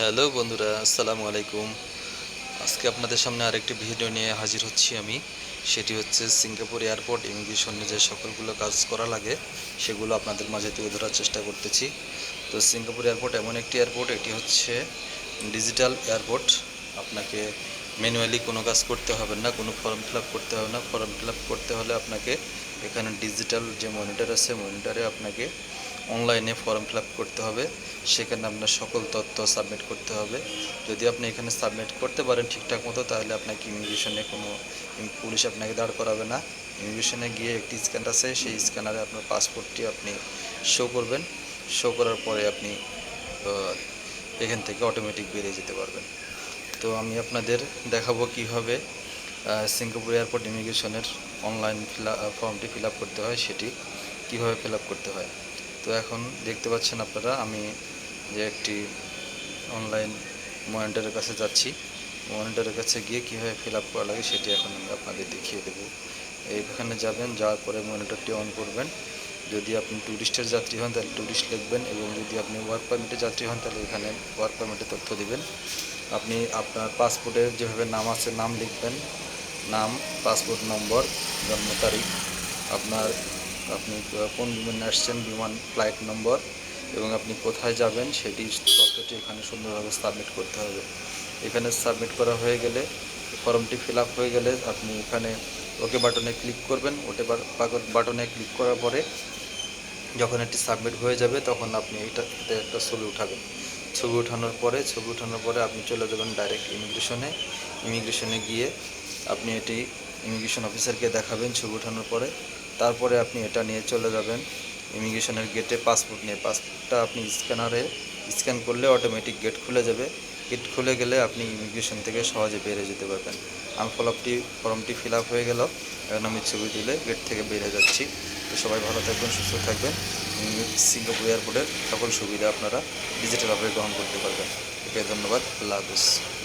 Hello বন্ধুরা, আসসালামু আলাইকুম। আজকে আপনাদের সামনে আরেকটি ভিডিও নিয়ে হাজির হচ্ছি আমি। সেটি হচ্ছে সিঙ্গাপুর এয়ারপোর্ট ইমিগ্রেশনে যে সকলগুলো কাজ করা লাগে, সেগুলো আপনাদের মাঝে তুলে ধরার চেষ্টা করতেছি। তো সিঙ্গাপুর এয়ারপোর্ট এমন একটি এয়ারপোর্ট, এটি হচ্ছে ডিজিটাল এয়ারপোর্ট। আপনাকে ম্যানুয়ালি কোনো কাজ করতে হবে না, কোনো ফর্ম ফিল করতে হবে না। ফর্ম ফিল করতে হলে আপনাকে এখানে ডিজিটাল যে মনিটর আছে, মনিটরে আপনাকে অনলাইনে ফর্ম ফিল করতে হবে। সেখানে আপনার সকল তথ্য সাবমিট করতে হবে। যদি আপনি এখানে সাবমিট করতে পারেন ঠিকঠাক মতো, তাহলে আপনাকে ইমিগ্রেশনে কোনো পুলিশ আপনাকে দাঁড় করাবে না। ইমিগ্রেশনে গিয়ে একটি স্ক্যান আছে, সেই স্ক্যানারে আপনার পাসপোর্টটি আপনি শো করবেন। শো করার পরে আপনি এখান থেকে অটোমেটিক বেরিয়ে যেতে পারবেন। তো আমি আপনাদের দেখাবো কীভাবে সিঙ্গাপুর এয়ারপোর্ট ইমিগ্রেশনের অনলাইন ফর্মটি ফিল করতে হয়, সেটি কীভাবে ফিল করতে হয়। তো এখন দেখতে পাচ্ছেন আপনারা, আমি যে একটি অনলাইন মনিটরের কাছে যাচ্ছি। মনিটরের কাছে গিয়ে কীভাবে ফিল আপ করা লাগে সেটি এখন আমি আপনাদের দেখিয়ে দেবো। এইখানে যাবেন, যাওয়ার পরে মনিটরটি অন করবেন। যদি আপনি ট্যুরিস্টের যাত্রী হন, তাহলে ট্যুরিস্ট লিখবেন এবং যদি আপনি ওয়ার্ক পারমিটের যাত্রী হন, তাহলে এখানে ওয়ার্ক পারমিটের তথ্য দিবেন। আপনি আপনার পাসপোর্টে যেভাবে নাম আছে, নাম লিখবেন। নাম পাসপোর্ট নম্বর জন্ম তারিখ, আপনার আপনি কোন বিমানে আসছেন, বিমান ফ্লাইট নম্বর এবং আপনি কোথায় যাবেন, সেটি তথ্যটি এখানে সুন্দরভাবে সাবমিট করতে হবে। এখানে সাবমিট করা হয়ে গেলে, ফর্মটি ফিল হয়ে গেলে আপনি এখানে ওকে বাটনে ক্লিক করবেন। ওকে বাটনে ক্লিক করার পরে যখন এটি সাবমিট হয়ে যাবে, তখন আপনি এইটাতে একটা ছবি উঠাবেন। ছবি ওঠানোর পরে, ছবি ওঠানোর পরে আপনি চলে যাবেন ডাইরেক্ট ইমিগ্রেশনে। ইমিগ্রেশনে গিয়ে আপনি এটি ইমিগ্রেশন অফিসারকে দেখাবেন ছবি ওঠানোর পরে। তারপরে আপনি এটা নিয়ে চলে যাবেন। ইমিগ্রেশনের গেটে পাসপোর্ট নিয়ে। পাসপোর্টটা আপনি স্ক্যানারে স্ক্যান করলে অটোমেটিক গেট খুলে যাবে। গেট খুলে গেলে আপনি ইমিগ্রেশন থেকে সহজে বেরিয়ে যেতে পারবেন। আমি ফলপটি ফর্মটি ফিল আপ হয়ে গেল। এখন আমি ছবি তুলে গেট থেকে বেরিয়ে যাচ্ছি। তো সবাই ভালো থাকবেন, সুস্থ থাকবেন। সিঙ্গাপুর এয়ারপোর্টের সকল সুবিধা আপনারা ডিজিটালভাবে গ্রহণ করতে পারবেন। ওকে ধন্যবাদ। আল্লাহ হাফিজ।